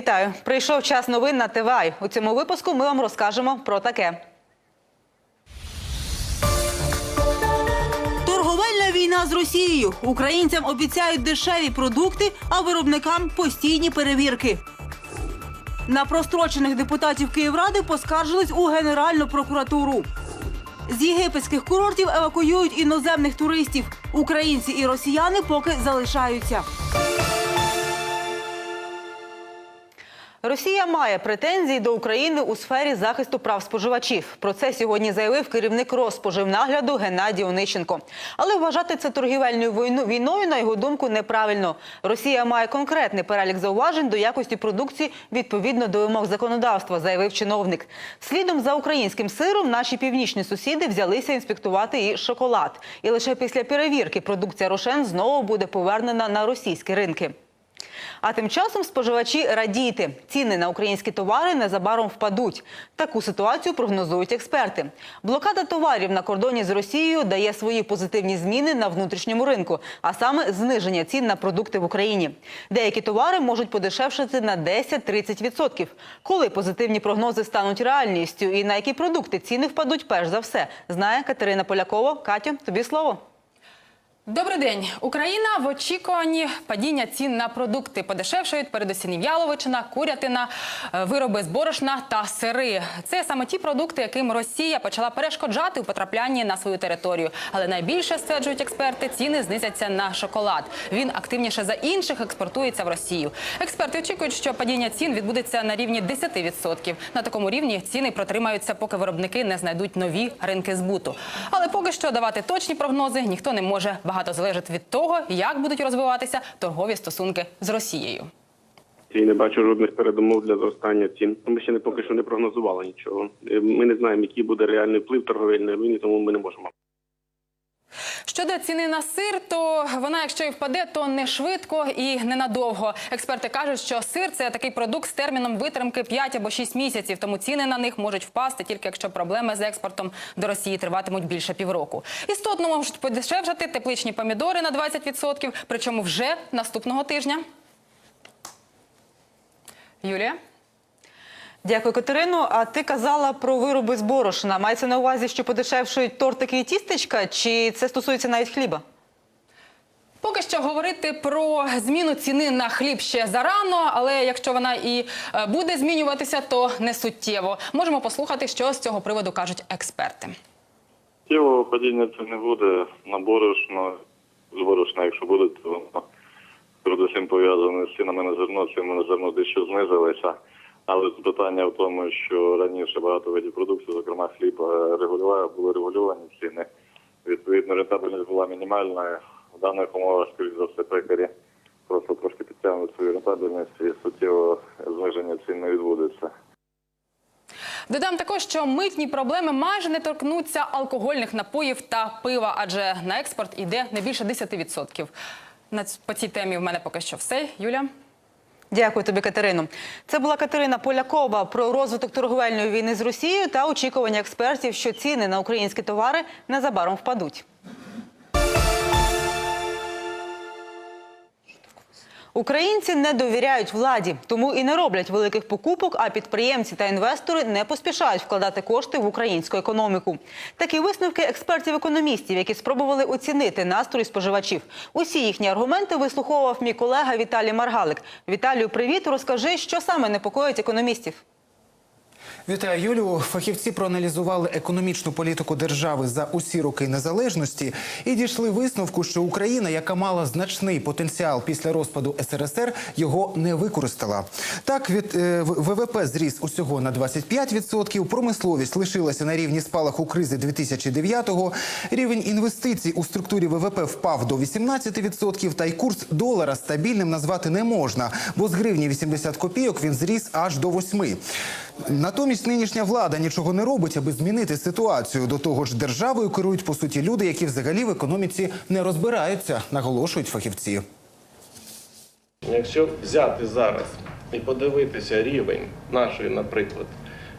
Вітаю! Прийшов час новин на ТВАЙ. У цьому випуску ми вам розкажемо про таке. Торговельна війна з Росією. Українцям обіцяють дешеві продукти, а виробникам постійні перевірки. На прострочених депутатів Київради поскаржились у Генеральну прокуратуру. З єгипетських курортів евакуюють іноземних туристів. Українці і росіяни поки залишаються. Росія має претензії до України у сфері захисту прав споживачів. Про це сьогодні заявив керівник Розпоживнагляду Геннадій Онищенко. Але вважати це торгівельною війною, на його думку, неправильно. Росія має конкретний перелік зауважень до якості продукції відповідно до вимог законодавства, заявив чиновник. Слідом за українським сиром наші північні сусіди взялися інспектувати і шоколад. І лише після перевірки продукція Рошен знову буде повернена на російські ринки. А тим часом споживачі радійте. Ціни на українські товари незабаром впадуть. Таку ситуацію прогнозують експерти. Блокада товарів на кордоні з Росією дає свої позитивні зміни на внутрішньому ринку, а саме зниження цін на продукти в Україні. Деякі товари можуть подешевшити на 10-30%. Коли позитивні прогнози стануть реальністю і на які продукти ціни впадуть перш за все, знає Катерина Полякова. Катю, тобі слово. Добрий день. Україна в очікуванні падіння цін на продукти подешевшають передусім яловичина, курятина, е, вироби з борошна та сири. Це саме ті продукти, яким Росія почала перешкоджати у потраплянні на свою територію. Але найбільше стверджують експерти, ціни знизяться на шоколад. Він активніше за інших експортується в Росію. Експерти очікують, що падіння цін відбудеться на рівні 10%. На такому рівні ціни протримаються, поки виробники не знайдуть нові ринки збуту. Але поки що давати точні прогнози ніхто не може. Багато залежить від того, як будуть розвиватися торгові стосунки з Росією. Я не бачу жодних передумов для зростання цін. Ми ще не поки що не прогнозували нічого. Ми не знаємо, який буде реальний вплив торговельної війни, тому ми не можемо. Щодо ціни на сир, то вона, якщо і впаде, то не швидко і ненадовго. Експерти кажуть, що сир це такий продукт з терміном витримки 5 або 6 місяців, тому ціни на них можуть впасти тільки якщо проблеми з експортом до Росії триватимуть більше півроку. Істотно можуть подешевшати тепличні помідори на 20%, причому вже наступного тижня. Юлія? Дякую, Катерину. А ти казала про вироби з борошна. Мається на увазі, що подешевшують тортики і тістечка, чи це стосується навіть хліба? Поки що говорити про зміну ціни на хліб ще зарано, але якщо вона і е, буде змінюватися, то не суттєво. Можемо послухати, що з цього приводу кажуть експерти. Тіло падіння це не буде на борошно. З борошна, якщо буде, то воно передусім пов'язане з цінами на зерно, ціни на зерно дещо знизилися. Але питання в тому, що раніше багато видів продукції, зокрема хліб, регулювали, були регульовані ціни. Відповідно, рентабельність була мінімальна. В даних умовах, скоріш за все, пекарі просто трошки підтягнуть свою рентабельність і суттєво зниження цін не відбудеться. Додам також, що митні проблеми майже не торкнуться алкогольних напоїв та пива, адже на експорт йде не більше 10%. На по цій темі в мене поки що все. Юля. Дякую тобі, Катерину. Це була Катерина Полякова про розвиток торговельної війни з Росією та очікування експертів, що ціни на українські товари незабаром впадуть. Українці не довіряють владі, тому і не роблять великих покупок, а підприємці та інвестори не поспішають вкладати кошти в українську економіку. Такі висновки експертів-економістів, які спробували оцінити настрої споживачів. Усі їхні аргументи вислуховував мій колега Віталій Маргалик. Віталію, привіт. Розкажи, що саме непокоїть економістів. Вітаю, Юлю. Фахівці проаналізували економічну політику держави за усі роки незалежності і дійшли висновку, що Україна, яка мала значний потенціал після розпаду СРСР, його не використала. Так, від е, ВВП зріс усього на 25%, промисловість лишилася на рівні спалаху кризи 2009-го, рівень інвестицій у структурі ВВП впав до 18%, та й курс долара стабільним назвати не можна, бо з гривні 80 копійок він зріс аж до 8. Натомість нинішня влада нічого не робить, аби змінити ситуацію. До того ж, державою керують по суті люди, які взагалі в економіці не розбираються, наголошують фахівці. Якщо взяти зараз і подивитися рівень нашої, наприклад,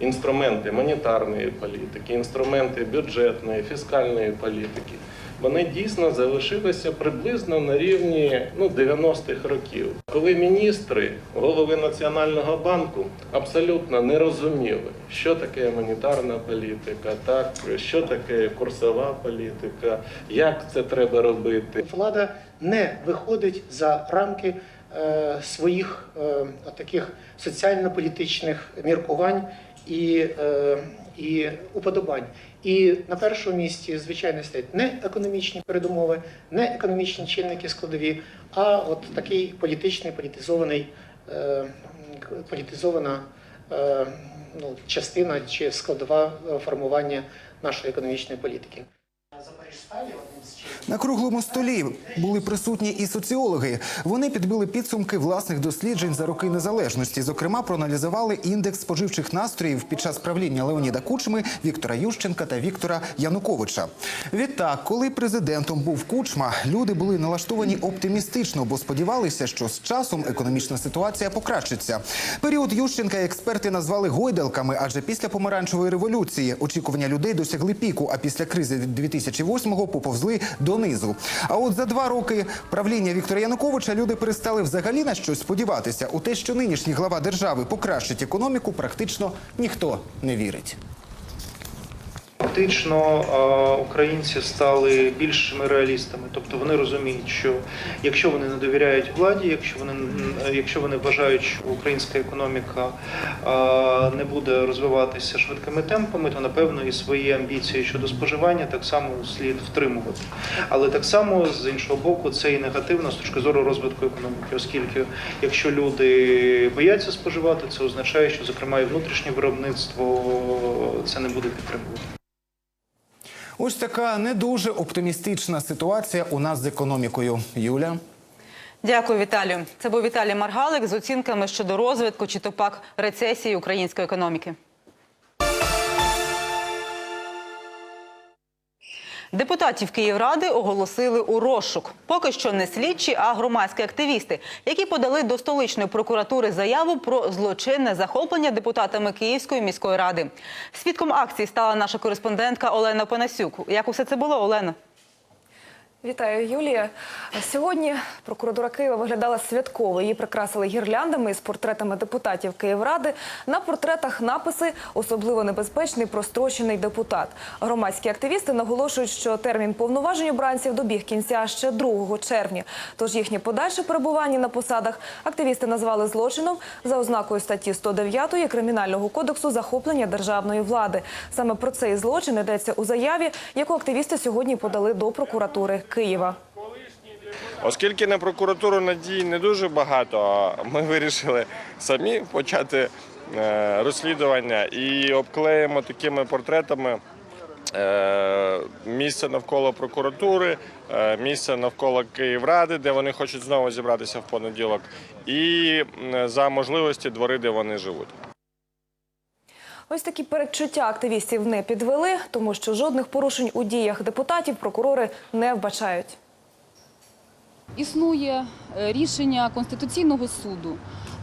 інструменти монетарної політики, інструменти бюджетної, фіскальної політики, вони дійсно залишилися приблизно на рівні ну, 90-х років, коли міністри, голови Національного банку абсолютно не розуміли, що таке монетарна політика, так, що таке курсова політика, як це треба робити. влада не виходить за рамки е, своїх е, таких соціально-політичних міркувань і, е, і уподобань. І на першому місці, звичайно, стоять не економічні передумови, не економічні чинники складові, а от такий політичний, політизований, е, політизована е, ну, частина чи складова формування нашої економічної політики. Запоріжсталі На круглому столі були присутні і соціологи. Вони підбили підсумки власних досліджень за роки незалежності. Зокрема, проаналізували індекс споживчих настроїв під час правління Леоніда Кучми, Віктора Ющенка та Віктора Януковича. Відтак, коли президентом був Кучма, люди були налаштовані оптимістично, бо сподівалися, що з часом економічна ситуація покращиться. Період Ющенка експерти назвали гойдалками, адже після помаранчевої революції очікування людей досягли піку, а після кризи 2008-го поповзли донизу. А от за два роки правління Віктора Януковича люди перестали взагалі на щось сподіватися. У те, що нинішній глава держави покращить економіку, практично ніхто не вірить. Фактично українці стали більшими реалістами, тобто вони розуміють, що якщо вони не довіряють владі, якщо вони якщо вони вважають, що українська економіка не буде розвиватися швидкими темпами, то напевно і свої амбіції щодо споживання так само слід втримувати. Але так само з іншого боку, це і негативно з точки зору розвитку економіки, оскільки якщо люди бояться споживати, це означає, що зокрема і внутрішнє виробництво це не буде підтримувати. Ось така не дуже оптимістична ситуація у нас з економікою. Юля. Дякую, Віталію. Це був Віталій Маргалик з оцінками щодо розвитку чи то пак рецесії української економіки. Депутатів Київради оголосили у розшук. Поки що не слідчі, а громадські активісти, які подали до столичної прокуратури заяву про злочинне захоплення депутатами Київської міської ради. Свідком акції стала наша кореспондентка Олена Панасюк. Як усе це було, Олена? Вітаю, Юлія. Сьогодні прокуратура Києва виглядала святково. Її прикрасили гірляндами з портретами депутатів Київради. На портретах написи особливо небезпечний прострочений депутат. Громадські активісти наголошують, що термін повноважень обранців добіг кінця ще 2 червня. Тож їхнє подальше перебування на посадах активісти назвали злочином за ознакою статті 109 Кримінального кодексу захоплення державної влади. Саме про цей злочин йдеться у заяві, яку активісти сьогодні подали до прокуратури Києва. Оскільки на прокуратуру надій не дуже багато, ми вирішили самі почати е, розслідування і обклеїмо такими портретами е, місце навколо прокуратури, е, місце навколо Київради, де вони хочуть знову зібратися в понеділок, і за можливості двори, де вони живуть. Ось такі передчуття активістів не підвели, тому що жодних порушень у діях депутатів прокурори не вбачають. Існує е, рішення Конституційного суду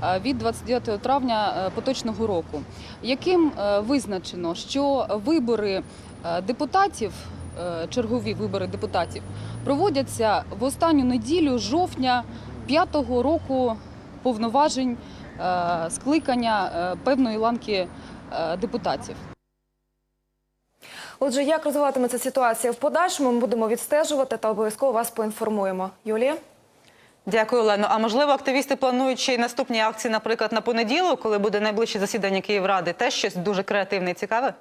е, від 29 травня е, поточного року, яким визначено, що вибори депутатів, чергові вибори депутатів, проводяться в останню неділю жовтня п'ятого року повноважень скликання певної ланки депутатів. Отже, як розвиватиметься ситуація в подальшому, ми будемо відстежувати та обов'язково вас поінформуємо. Юлія? Дякую, Олено. А можливо, активісти планують ще й наступні акції, наприклад, на понеділок, коли буде найближче засідання Київради. Теж щось дуже креативне і цікаве.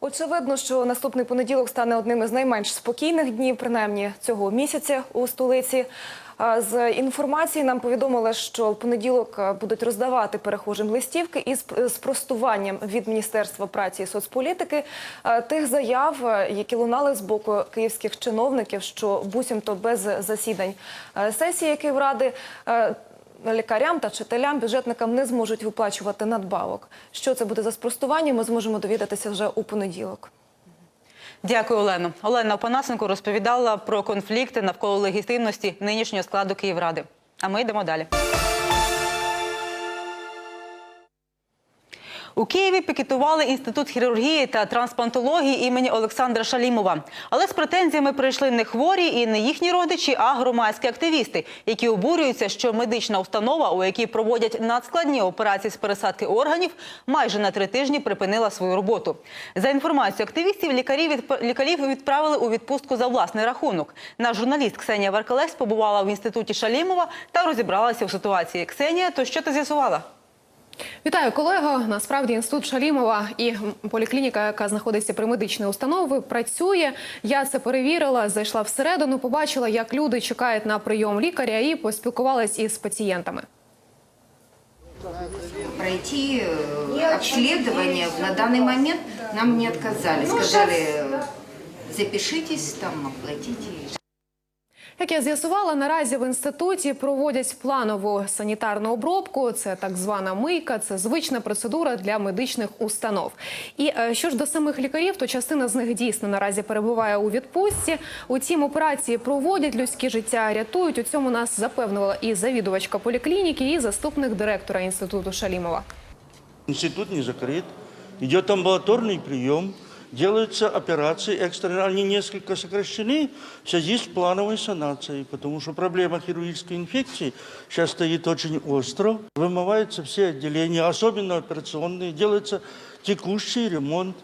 Очевидно, що наступний понеділок стане одним із найменш спокійних днів, принаймні цього місяця у столиці. З інформації нам повідомили, що в понеділок будуть роздавати перехожим листівки із спростуванням від Міністерства праці і соцполітики тих заяв, які лунали з боку київських чиновників, що буцімто без засідань сесії Київради лікарям та вчителям, бюджетникам не зможуть виплачувати надбавок. Що це буде за спростування, ми зможемо довідатися вже у понеділок. Дякую, Олено. Олена Опанасенко розповідала про конфлікти навколо легітимності нинішнього складу Київради. А ми йдемо далі. У Києві пікетували інститут хірургії та трансплантології імені Олександра Шалімова. Але з претензіями прийшли не хворі і не їхні родичі, а громадські активісти, які обурюються, що медична установа, у якій проводять надскладні операції з пересадки органів, майже на три тижні припинила свою роботу. За інформацією активістів, лікарів відправили у відпустку за власний рахунок. Наш журналіст Ксенія Варкалець побувала в інституті Шалімова та розібралася у ситуації. Ксенія, то що ти з'ясувала? Вітаю, колего. Насправді інститут Шалімова і поліклініка, яка знаходиться при медичній установі, працює. Я це перевірила, зайшла всередину, побачила, як люди чекають на прийом лікаря і поспілкувалась із пацієнтами. пройти э, обследование на данный момент нам не отказали. Сказали, э, запишитесь, там, оплатите. Як я з'ясувала, наразі в інституті проводять планову санітарну обробку. Це так звана мийка, це звична процедура для медичних установ. І е, що ж до самих лікарів, то частина з них дійсно наразі перебуває у відпустці. Утім, операції проводять людське життя, рятують. У цьому нас запевнила і завідувачка поліклініки, і заступник директора інституту Шалімова. Институт не закрыт, идет амбулаторный прием, делаются операции экстренные, они несколько сокращены в связи с плановой санацией, потому что проблема хирургической инфекции сейчас стоит очень остро. Вымываются все отделения, особенно операционные, делается текущий ремонт.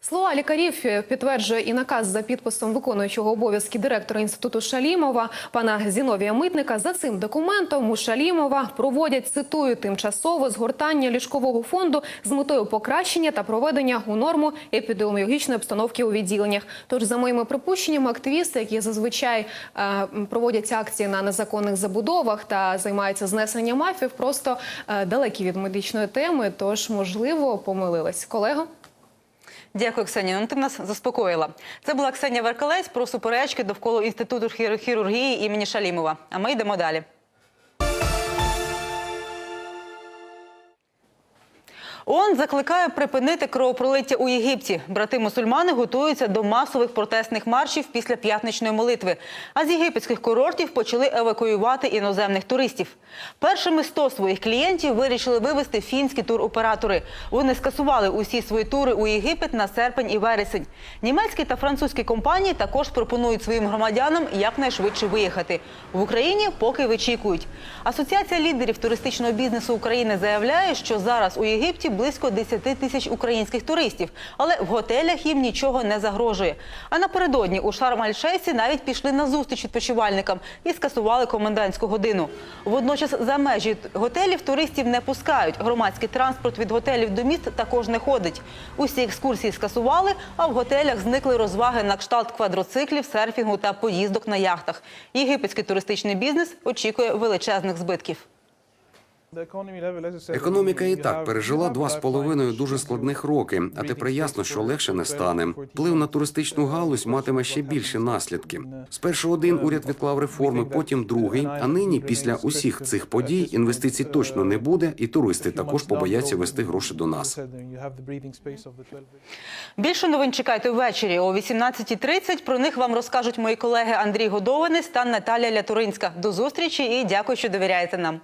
Слова лікарів е, підтверджує і наказ за підписом виконуючого обов'язки директора інституту Шалімова пана Зіновія Митника. За цим документом у Шалімова проводять цитую тимчасове згортання ліжкового фонду з метою покращення та проведення у норму епідеміологічної обстановки у відділеннях. Тож, за моїми припущеннями, активісти, які зазвичай е, проводять акції на незаконних забудовах та займаються знесенням мафів, просто е, далекі від медичної теми. Тож, можливо, помилились. Колего? Дякую, Ксенія. Ну ти нас заспокоїла. Це була Ксенія Веркалець про суперечки довкола інституту хір- хірургії імені Шалімова. А ми йдемо далі. ООН закликає припинити кровопролиття у Єгипті. Брати-мусульмани готуються до масових протестних маршів після п'ятничної молитви. А з єгипетських курортів почали евакуювати іноземних туристів. Першими 100 своїх клієнтів вирішили вивезти фінські туроператори. Вони скасували усі свої тури у Єгипет на серпень і вересень. Німецькі та французькі компанії також пропонують своїм громадянам якнайшвидше виїхати. В Україні поки вичікують. Асоціація лідерів туристичного бізнесу України заявляє, що зараз у Єгипті близько 10 тисяч українських туристів, але в готелях їм нічого не загрожує. А напередодні у Шарм-Аль-Шейсі навіть пішли на зустріч відпочивальникам і скасували комендантську годину. Водночас за межі готелів туристів не пускають. Громадський транспорт від готелів до міст також не ходить. Усі екскурсії скасували, а в готелях зникли розваги на кшталт квадроциклів, серфінгу та поїздок на яхтах. Єгипетський туристичний бізнес очікує величезних збитків. Економіка і так пережила два з половиною дуже складних роки, а тепер ясно, що легше не стане. Вплив на туристичну галузь матиме ще більші наслідки. Спершу один уряд відклав реформи, потім другий. А нині, після усіх цих подій, інвестицій точно не буде, і туристи також побояться вести гроші до нас. Більше новин чекайте ввечері о 18.30. Про них вам розкажуть мої колеги Андрій Годованець та Наталія Лятуринська. До зустрічі і дякую, що довіряєте нам.